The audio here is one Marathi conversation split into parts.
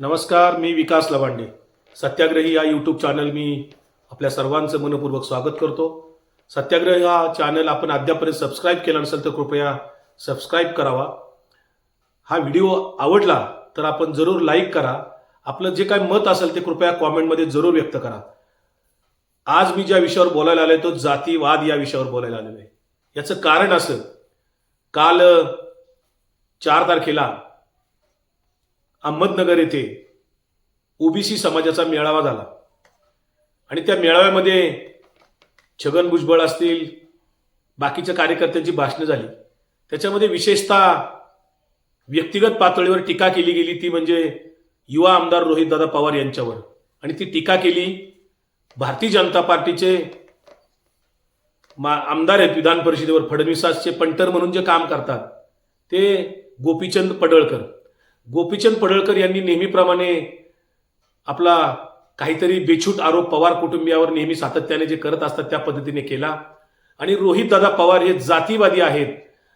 नमस्कार मी विकास लवांडे. सत्याग्रही या यूट्यूब चॅनल मी आपल्या सर्वांचं मनपूर्वक स्वागत करतो. सत्याग्रही हा चॅनल आपण अद्यापर्यंत सबस्क्राईब केला नसेल तर कृपया सबस्क्राईब करावा. हा व्हिडिओ आवडला तर आपण जरूर लाईक करा. आपलं जे काय मत असेल ते कृपया कॉमेंटमध्ये जरूर व्यक्त करा. आज मी ज्या विषयावर बोलायला आलो तो जातीवाद या विषयावर बोलायला आलेलो आहे. याचं कारण असं काल चार तारखेला अहमदनगर येथे ओबीसी समाजाचा मेळावा झाला. आणि त्या मेळाव्यामध्ये छगन भुजबळ असतील बाकीच्या कार्यकर्त्यांची भाषणं झाली. त्याच्यामध्ये विशेषतः व्यक्तिगत पातळीवर टीका केली गेली ती म्हणजे युवा आमदार रोहितदादा पवार यांच्यावर. आणि ती टीका केली भारतीय जनता पार्टीचे मा आमदार आहेत विधान परिषदेवर फडणवीसाचे पंटर म्हणून जे काम करतात ते गोपीचंद पडळकर. गोपीचंद पडळकर यांनी नेहमीप्रमाणे आपला काहीतरी बेछूट आरोप पवार कुटुंबियावर नेहमी सातत्याने जे करत असतात त्या पद्धतीने केला. आणि रोहित दादा पवार हे जातीवादी आहेत.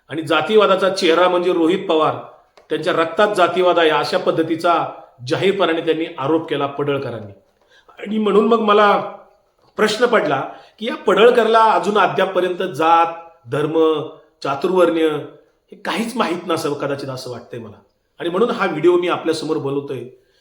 आणि जातीवादाचा चेहरा म्हणजे रोहित पवार. त्यांच्या रक्तात जातीवाद आहे अशा पद्धतीचा जाहीरपणाने त्यांनी आरोप केला पडळकरांनी. आणि म्हणून मग मला प्रश्न पडला की या पडळकरला अजून अद्यापपर्यंत जात धर्म चातुर्वर्ण्य हे काहीच माहीत नसावं कदाचित असं वाटतंय मला. आणि म्हणून हा व्हिडिओ मी आपल्यासमोर बोलवतोय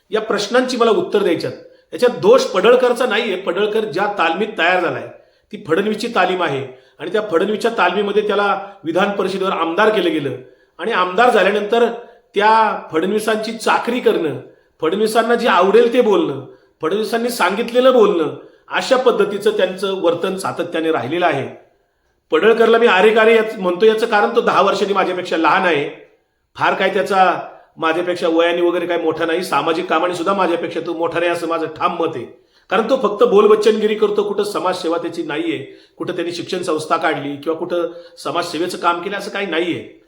या प्रश्नांची मला उत्तर द्यायच्यात. याच्यात दोष पडळकरचा नाहीये. पडळकर ज्या तालमीत तयार झालाय ती फडणवीसची तालीम आहे. आणि त्या फडणवीसच्या तालमीमध्ये त्याला विधान परिषदेवर आमदार केलं गेलं. आणि आमदार झाल्यानंतर त्या फडणवीसांची चाकरी करणं फडणवीसांना जे आवडेल ते बोलणं फडणवीसांनी सांगितलेलं बोलणं अशा पद्धतीचं त्यांचं वर्तन सातत्याने राहिलेलं आहे. पडळकरला मी आरेकारे याच- म्हणतो याचं कारण तो दहा वर्षांनी माझ्यापेक्षा लहान आहे. फार काय त्याचा माझ्यापेक्षा वयाने वगैरे काय मोठा नाही सामाजिक कामाने सुद्धा माझ्यापेक्षा तो मोठा नाही असं माझं ठाम मत आहे. कारण तो फक्त बोलबच्चनगिरी करतो कुठं समाजसेवा त्याची नाहीये कुठं त्यांनी शिक्षण संस्था काढली किंवा कुठं समाजसेवेचं काम केलं असं काही नाहीये.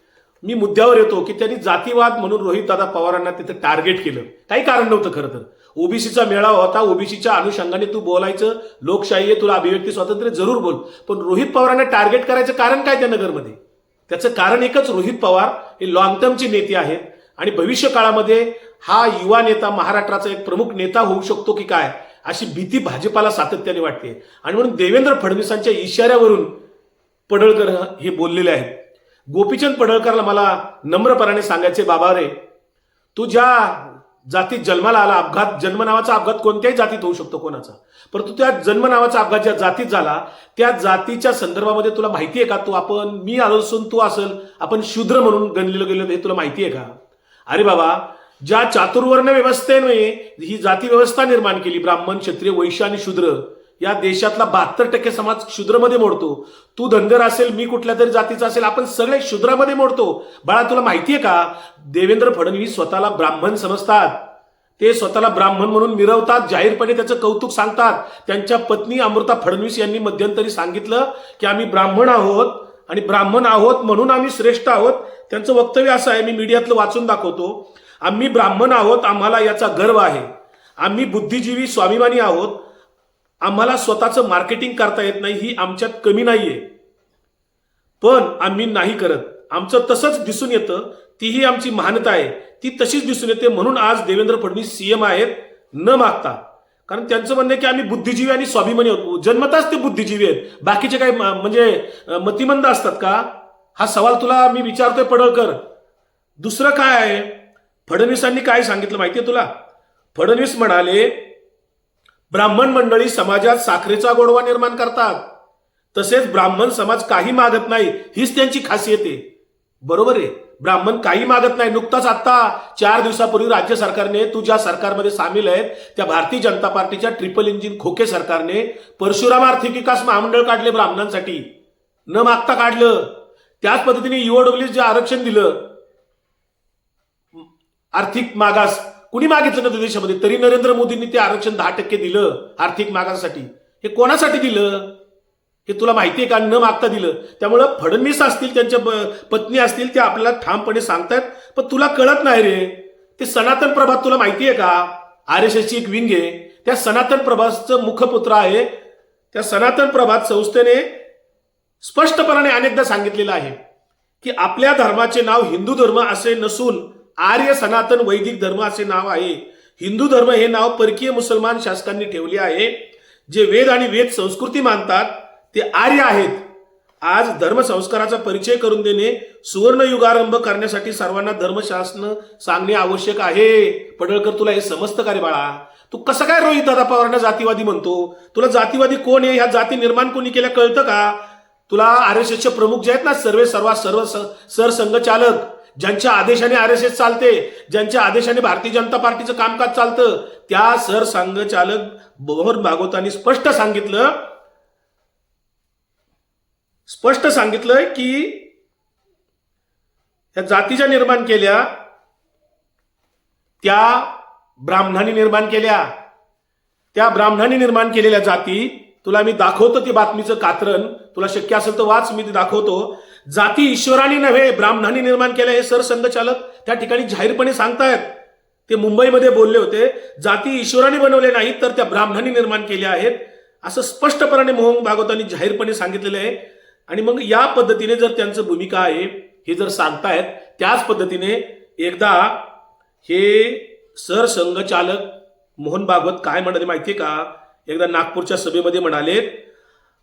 मी मुद्द्यावर येतो की त्यांनी जातीवाद म्हणून रोहित दादा पवारांना तिथं टार्गेट केलं. काही कारण नव्हतं खरं तर. ओबीसीचा मेळावा होता ओबीसीच्या अनुषंगाने तू बोलायचं लोकशाही आहे तुला अभिव्यक्ती स्वातंत्र्य जरूर बोल. पण रोहित पवारांना टार्गेट करायचं कारण काय त्या नगरमध्ये? त्याचं कारण एकच रोहित पवार हे लॉंग टर्मचे नेते आहेत. आणि भविष्य काळामध्ये हा युवा नेता महाराष्ट्राचा एक प्रमुख नेता होऊ शकतो की काय अशी भीती भाजपाला सातत्याने वाटते. आणि म्हणून देवेंद्र फडणवीसांच्या इशाऱ्यावरून पडळकर हे बोललेले आहेत. गोपीचंद पडळकरला मला नम्रपणाने सांगायचे बाबा रे तू ज्या जातीत जन्माला आला अपघात जन्म नावाचा अपघात कोणत्याही जातीत होऊ शकतो कोणाचा. परंतु त्या जन्म नावाचा अपघात ज्या जातीत झाला त्या जातीच्या संदर्भामध्ये तुला माहिती आहे का? तू आपण मी आलो असून तू असेल आपण शूद्र म्हणून गणलेलं गेलो हे तुला माहिती आहे का? अरे बाबा ज्या चातुर्वर्ण व्यवस्थेने ही जाती व्यवस्था निर्माण केली ब्राह्मण क्षत्रिय वैश्य आणि शूद्र या देशातला बहात्तर टक्के समाज शूद्रमध्ये मोडतो. तू धनगर असेल मी कुठल्या तरी जातीचा असेल आपण सगळे शूद्रामध्ये मोडतो. बाळा तुला माहितीये का देवेंद्र फडणवीस स्वतःला ब्राह्मण समजतात. ते स्वतःला ब्राह्मण म्हणून मिरवतात जाहीरपणे त्याचं कौतुक सांगतात. त्यांच्या पत्नी अमृता फडणवीस यांनी मध्यंतरी सांगितलं की आम्ही ब्राह्मण आहोत आणि ब्राह्मण आहोत म्हणून आम्ही श्रेष्ठ आहोत. त्यांचं वक्तव्य असं आहे मी मीडियातलं वाचून दाखवतो. आम्ही ब्राह्मण आहोत आम्हाला याचा गर्व आहे. आम्ही बुद्धिजीवी स्वाभिमानी आहोत. आम्हाला स्वतःचं मार्केटिंग करता येत नाही ही आमच्यात कमी नाहीये. पण आम्ही नाही करत. आमचं तसंच दिसून येतं तीही आमची महानता आहे. ती तशीच दिसून येते म्हणून आज देवेंद्र फडणवीस सीएम आहेत न मागता. कारण त्यांचं म्हणणं आहे की आम्ही बुद्धिजीवी आणि स्वाभिमानी आहोत. जन्मताच ते बुद्धिजीवी आहेत. बाकीचे काही म्हणजे मतिमंद असतात का? हा सवाल तुला मी विचारतोय पडळकर. दुसरं काय आहे? फडणवीसांनी काय सांगितलं माहितीये तुला? फडणवीस म्हणाले ब्राह्मण मंडळी समाजात साखरेचा गोडवा निर्माण करतात. तसेच ब्राह्मण समाज काही मागत नाही हीच त्यांची खासियत आहे. बरोबर आहे. ब्राह्मण काही मागत नाही. नुकताच आता चार दिवसापूर्वी राज्य सरकारने तू ज्या सरकारमध्ये सामील आहेत त्या भारतीय जनता पार्टीच्या ट्रिपल इंजिन खोके सरकारने परशुराम आर्थिक विकास महामंडळ काढले ब्राह्मणांसाठी. न मागता काढलं. त्याच पद्धतीने ईओडब्ल्यू जे आरक्षण दिलं आर्थिक मागास कुणी मागितलं नव्हतं देशामध्ये? तरी नरेंद्र मोदींनी ते आरक्षण दहा टक्के दिलं आर्थिक मागासाठी हे कोणासाठी दिलं? हे तुला माहिती आहे का? न मागता दिलं. त्यामुळं फडणवीस असतील त्यांच्या पत्नी असतील ते आपल्याला ठामपणे सांगतायत. पण तुला कळत नाही रे. ते सनातन प्रभात तुला माहिती आहे का? आर एस एसची एक विंग आहे. त्या सनातन प्रभातचं मुखपुत्र आहे. त्या सनातन प्रभात संस्थेने स्पष्टपणाने अनेकदा सांगितलेलं आहे की आपल्या धर्माचे नाव हिंदू धर्म असे नसून आर्य सनातन वैदिक धर्म असे नाव आहे. हिंदू धर्म हे नाव परकीय मुसलमान शासकांनी ठेवले आहे. जे वेद आणि वेद संस्कृती मानतात ते आर्य आहेत. आज धर्मसंस्काराचा परिचय करून देणे सुवर्णयुगारंभ करण्यासाठी सर्वांना धर्मशास्त्र सांगणे आवश्यक आहे. पडळकर तुला हे समजतं का रे बाळा? तू कसं काय रोहित दादा पवारांना जातीवादी म्हणतो? तुला जातीवादी कोण आहे? ह्या जाती निर्माण कोणी केल्या कळतं का? तुला आर एस एसचे प्रमुख जे आहेत ना सर्वे सर्व सर्व सरसंघचालक ज्यांच्या आदेशाने आर एस एस चालते ज्यांच्या आदेशाने भारतीय जनता पार्टीचं कामकाज चालतं त्या सरसंघचालक मोहन भागवतांनी स्पष्ट सांगितलं स्पष्ट सांगितलंय की या जातीच्या निर्माण केल्या त्या ब्राह्मणांनी निर्माण केल्या त्या ब्राह्मणांनी निर्माण केलेल्या जाती तुला मी दाखवतो ती बातमीचं कात्रण तुला शक्य असेल तर वाच मी ते दाखवतो. जाती ईश्वराने नव्हे ब्राह्मणांनी निर्माण केलं हे सरसंघचालक त्या ठिकाणी जाहीरपणे सांगतायत. ते मुंबईमध्ये बोलले होते जाती ईश्वराने बनवले नाहीत तर त्या ब्राह्मणांनी निर्माण केल्या आहेत. असं स्पष्टपणे मोहन भागवतांनी जाहीरपणे सांगितलेलं आहे. आणि मग या पद्धतीने जर त्यांचं भूमिका आहे हे जर सांगतायत त्याच पद्धतीने एकदा हे सरसंघचालक मोहन भागवत काय म्हणाले माहितीये का? एकदा नागपूरच्या सभेमध्ये म्हणाले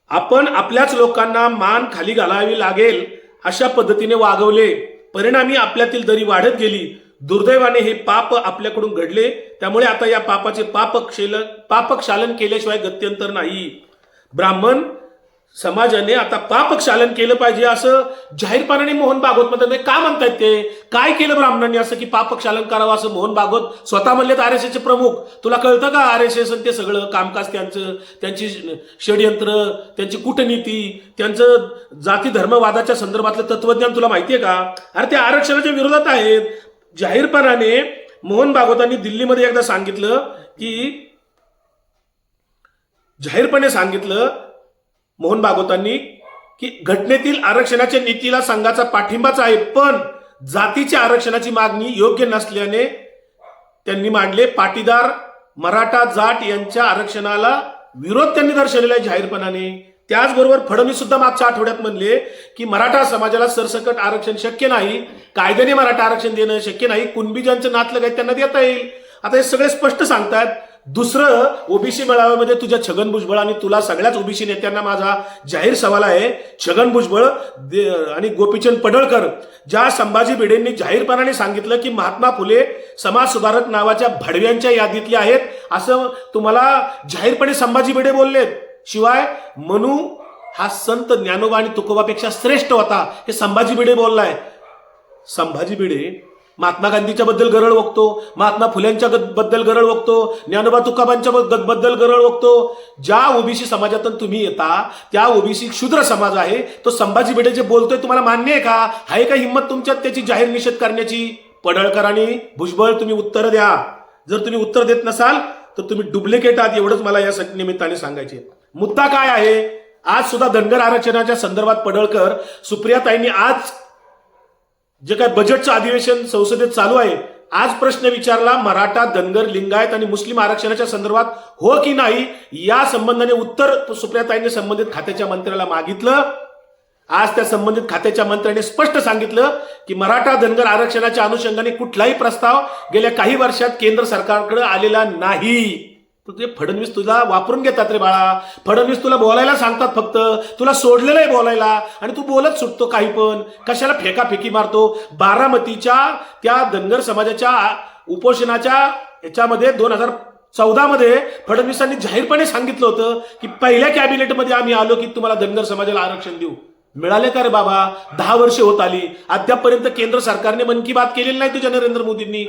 आपण आपल्याच लोकांना मान खाली घालावी लागेल अशा पद्धतीने वागवले. परिणामी आपल्यातील दरी वाढत गेली. दुर्दैवाने हे पाप आपल्याकडून घडले. त्यामुळे आता या पापाचे पापक पापक्षालन केल्याशिवाय गत्यंतर नाही. ब्राह्मण समाजाने आता पापक्षालन केलं पाहिजे असं जाहीरपणाने मोहन भागवत मध्ये का म्हणतायत ते? काय केलं ब्राह्मणांनी असं की पापक्षालन करावं असं मोहन भागवत स्वतः म्हणलेत आर एस एसचे प्रमुख? तुला कळतं का आर एस एस ते सगळं कामकाज त्यांचं त्यांची षडयंत्र त्यांची कूटनीती त्यांचं जाती धर्मवादाच्या संदर्भातलं तत्वज्ञान तुला माहितीये का? अरे ते आरक्षणाच्या विरोधात आहेत. जाहीरपणाने मोहन भागवतांनी दिल्लीमध्ये एकदा सांगितलं की जाहीरपणे सांगितलं मोहन भागवतांनी की घटनेतील आरक्षणाच्या नीतीला संघाचा पाठिंबाच आहे पण जातीच्या आरक्षणाची मागणी योग्य नसल्याने त्यांनी मांडले पाटीदार मराठा जाट यांच्या आरक्षणाला विरोध त्यांनी दर्शवलेला आहे जाहीरपणाने. त्याचबरोबर फडणवीस सुद्धा मागच्या आठवड्यात म्हणले की मराठा समाजाला सरसकट आरक्षण शक्य नाही कायद्याने मराठा आरक्षण देणं शक्य नाही कुणबी ज्यांचं नातलं आहे त्यांना देता येईल. आता हे सगळे स्पष्ट सांगतात दुसरं ओबीसी मेळाव्यामध्ये तुझ्या छगन भुजबळ आणि तुला सगळ्याच ओबीसी नेत्यांना माझा जाहीर सवाल आहे. छगन भुजबळ दे- आणि गोपीचंद पडळकर ज्या संभाजी भिडेंनी जाहीरपणाने सांगितलं की महात्मा फुले समाज सुधारक नावाच्या भडव्यांच्या यादीतले आहेत असं तुम्हाला जाहीरपणे संभाजी भिडे बोललेत शिवाय मनू हा संत ज्ञानोबा आणि तुकोबापेक्षा श्रेष्ठ होता हे संभाजी भिडे बोललाय. संभाजी भिडे महात्मा गांधीच्या बद्दल गरळ बघतो महात्मा फुल्यांच्या बद्दल गरळ बघतो ज्ञानोबा तुकाबांच्या बद्दल गरळ वगतो ज्या ओबीसी समाजातून तुम्ही येता त्या ओबीसी क्षुद्र समाज आहे. तो संभाजी भिडे जे बोलतोय तुम्हाला मान्य आहे का? आहे का हिंमत तुमच्यात त्याची जाहीर निषेध करण्याची? पडळकर आणि भुजबळ तुम्ही उत्तर द्या. जर तुम्ही उत्तर देत नसाल तर तुम्ही डुप्लिकेट आहात एवढंच मला या निमित्ताने सांगायचे मुद्दा काय आहे? आज सुद्धा धनगर आरक्षणाच्या संदर्भात पडळकर सुप्रियाताईंनी आज जे काय बजेटचं अधिवेशन संसदेत चालू आहे आज प्रश्न विचारला मराठा धनगर लिंगायत आणि मुस्लिम आरक्षणाच्या संदर्भात हो की नाही या संबंधाने उत्तर सुप्रियाताईंनी संबंधित खात्याच्या मंत्र्याला मागितलं. आज त्या संबंधित खात्याच्या मंत्र्याने स्पष्ट सांगितलं की मराठा धनगर आरक्षणाच्या अनुषंगाने कुठलाही प्रस्ताव गेल्या काही वर्षात केंद्र सरकारकडे आलेला नाही. तर ते फडणवीस तुला वापरून घेतात रे बाळा. फडणवीस तुला बोलायला सांगतात फक्त. तुला सोडलेलं आहे बोलायला. आणि तू बोलत सुटतो काही पण. कशाला फेकाफेकी मारतो? बारामतीच्या त्या धनगर समाजाच्या उपोषणाच्या याच्यामध्ये दोन हजार चौदामध्ये फडणवीसांनी जाहीरपणे सांगितलं होतं की पहिल्या कॅबिनेटमध्ये आम्ही आलो की तुम्हाला धनगर समाजाला आरक्षण देऊ. मिळाले का रे बाबा? दहा वर्ष होत आली. अद्यापपर्यंत केंद्र सरकारने मन की बात केलेली नाही तुझ्या नरेंद्र मोदींनी.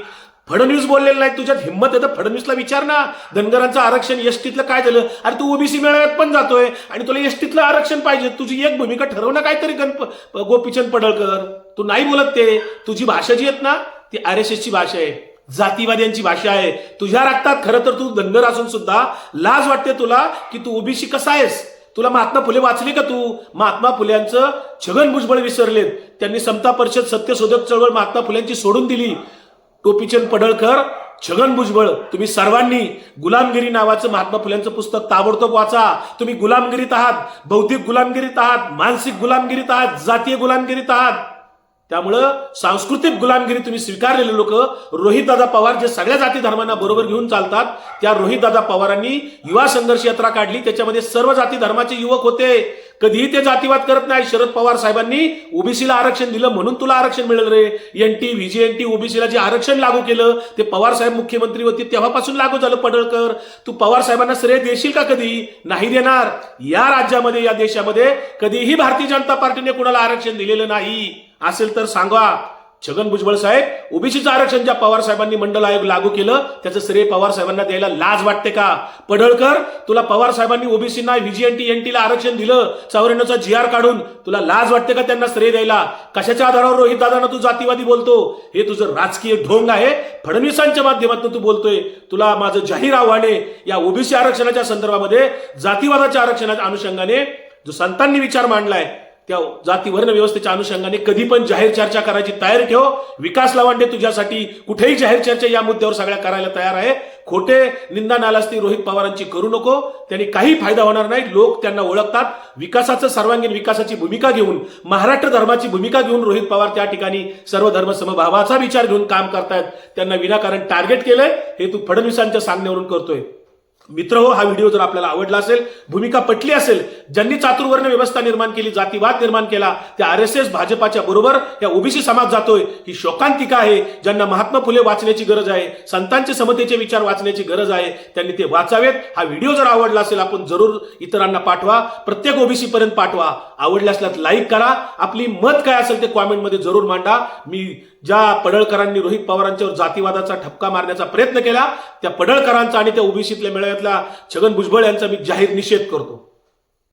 फडणवीस बोललेलं नाही तुझ्यात हिंमत आहे तर फडणवीसला विचार ना. धनगरांचं आरक्षण एसटीतलं काय झालं? अरे तू ओबीसी मेळाव्यात पण जातोय आणि तुला एसटीतलं आरक्षण पाहिजे. तुझी एक भूमिका ठरव ना काहीतरी गणप गोपीचंद पडळकर. तू नाही बोलत ते. तुझी भाषा जी आहेत ना ती आर एस एसची भाषा आहे. जातीवाद्यांची भाषा आहे. तुझ्या रक्तात खरं तर तू धनगर असून सुद्धा लाज वाटते तुला की तू ओबीसी कसा आहेस. तुला महात्मा फुले वाचली का तू? महात्मा फुल्यांचं छगन भुजबळ विसरलेत. त्यांनी समता परिषद सत्यशोधक चळवळ महात्मा फुल्यांची सोडून दिली. टोपीचंद पडळकर छगन भुजबळ तुम्ही सर्वांनी गुलामगिरी नावाचं महात्मा फुल्यांचं पुस्तक ताबडतोब वाचा. तुम्ही गुलामगिरीत आहात बौद्धिक गुलामगिरीत आहात मानसिक गुलामगिरीत आहात जातीय गुलामगिरीत आहात. त्यामुळं सांस्कृतिक गुलामगिरी तुम्ही स्वीकारलेले लोक रोहितदादा पवार जे सगळ्या जाती धर्मांना बरोबर घेऊन चालतात त्या रोहितदादा पवारांनी युवा संघर्ष यात्रा काढली. त्याच्यामध्ये सर्व जाती धर्माचे युवक होते. कधीही ते जातीवाद करत नाही. शरद पवार साहेबांनी ओबीसीला आरक्षण दिलं म्हणून तुला आरक्षण मिळेल रे. N T VJ N T ओबीसीला जे आरक्षण लागू केलं ते पवार साहेब मुख्यमंत्री होते तेव्हापासून लागू झालं पडळकर. तू पवार साहेबांना श्रेय देशील का कधी? नाही देणार. या राज्यामध्ये या देशामध्ये कधीही भारतीय जनता पार्टीने कुणाला आरक्षण दिलेलं नाही. असेल तर सांगा. छगन भुजबळ साहेब ओबीसीचं आरक्षण ज्या पवार साहेबांनी मंडल आयोग लागू केलं त्याचं श्रेय पवार साहेबांना द्यायला लाज वाटते का? पडळकर तुला पवार साहेबांनी ओबीसीना व्हीजीएनटी एनटीला आरक्षण दिलं चौऱ्याण्णवचा जी आर काढून तुला लाज वाटते का त्यांना श्रेय द्यायला? कशाच्या आधारावर रोहित दादांना तू जातीवादी बोलतो? हे तुझं राजकीय ढोंग आहे. फडणवीसांच्या माध्यमातून तू बोलतोय. तुला माझं जाहीर आव्हान आहे या ओबीसी आरक्षणाच्या संदर्भामध्ये जातीवादाच्या आरक्षणाच्या अनुषंगाने जो संतांनी विचार मांडलाय त्या जाती वर्णव्यवस्थेच्या अनुषंगाने कधी पण जाहीर चर्चा करायची तयारी ठेव. विकास लावांडे तुझ्यासाठी कुठेही जाहीर चर्चा या मुद्द्यावर सगळ्या करायला तयार आहे. खोटे निंदा नालास्ती रोहित पवारांची करू नको. त्यांनी काही फायदा होणार नाही. लोक त्यांना ओळखतात. विकासाचं सर्वांगीण विकासाची भूमिका घेऊन महाराष्ट्र धर्माची भूमिका घेऊन रोहित पवार त्या ठिकाणी सर्व धर्म समभावाचा विचार घेऊन काम करतायत. त्यांना विनाकारण टार्गेट केलंय. हे तू फडणवीसांच्या सांगण्यावरून करतोय. मित्र हो हा व्हिडिओ जर आपल्याला आवडला असेल भूमिका पटली असेल ज्यांनी चातुर्वर्ण व्यवस्था निर्माण केली जातीवाद निर्माण केला त्या आर एस एस भाजपाच्या बरोबर या ओबीसी समाज जातोय ही शोकांतिका आहे ज्यांना महात्मा फुले वाचण्याची गरज आहे संतांचे समतेचे विचार वाचण्याची गरज आहे त्यांनी ते वाचावेत. हा व्हिडिओ जर आवडला असेल आपण जरूर इतरांना पाठवा प्रत्येक ओबीसी पर्यंत पाठवा आवडल्यास लाईक करा. आपली मत काय असेल ते कॉमेंटमध्ये जरूर मांडा. मी ज्या पडळकरांनी रोहित पवारांच्यावर जातीवादाचा ठपका मारण्याचा प्रयत्न केला त्या पडळकरांचा आणि त्या ओबीसीतल्या मेळाव्यातल्या छगन भुजबळ यांचा मी जाहीर निषेध करतो.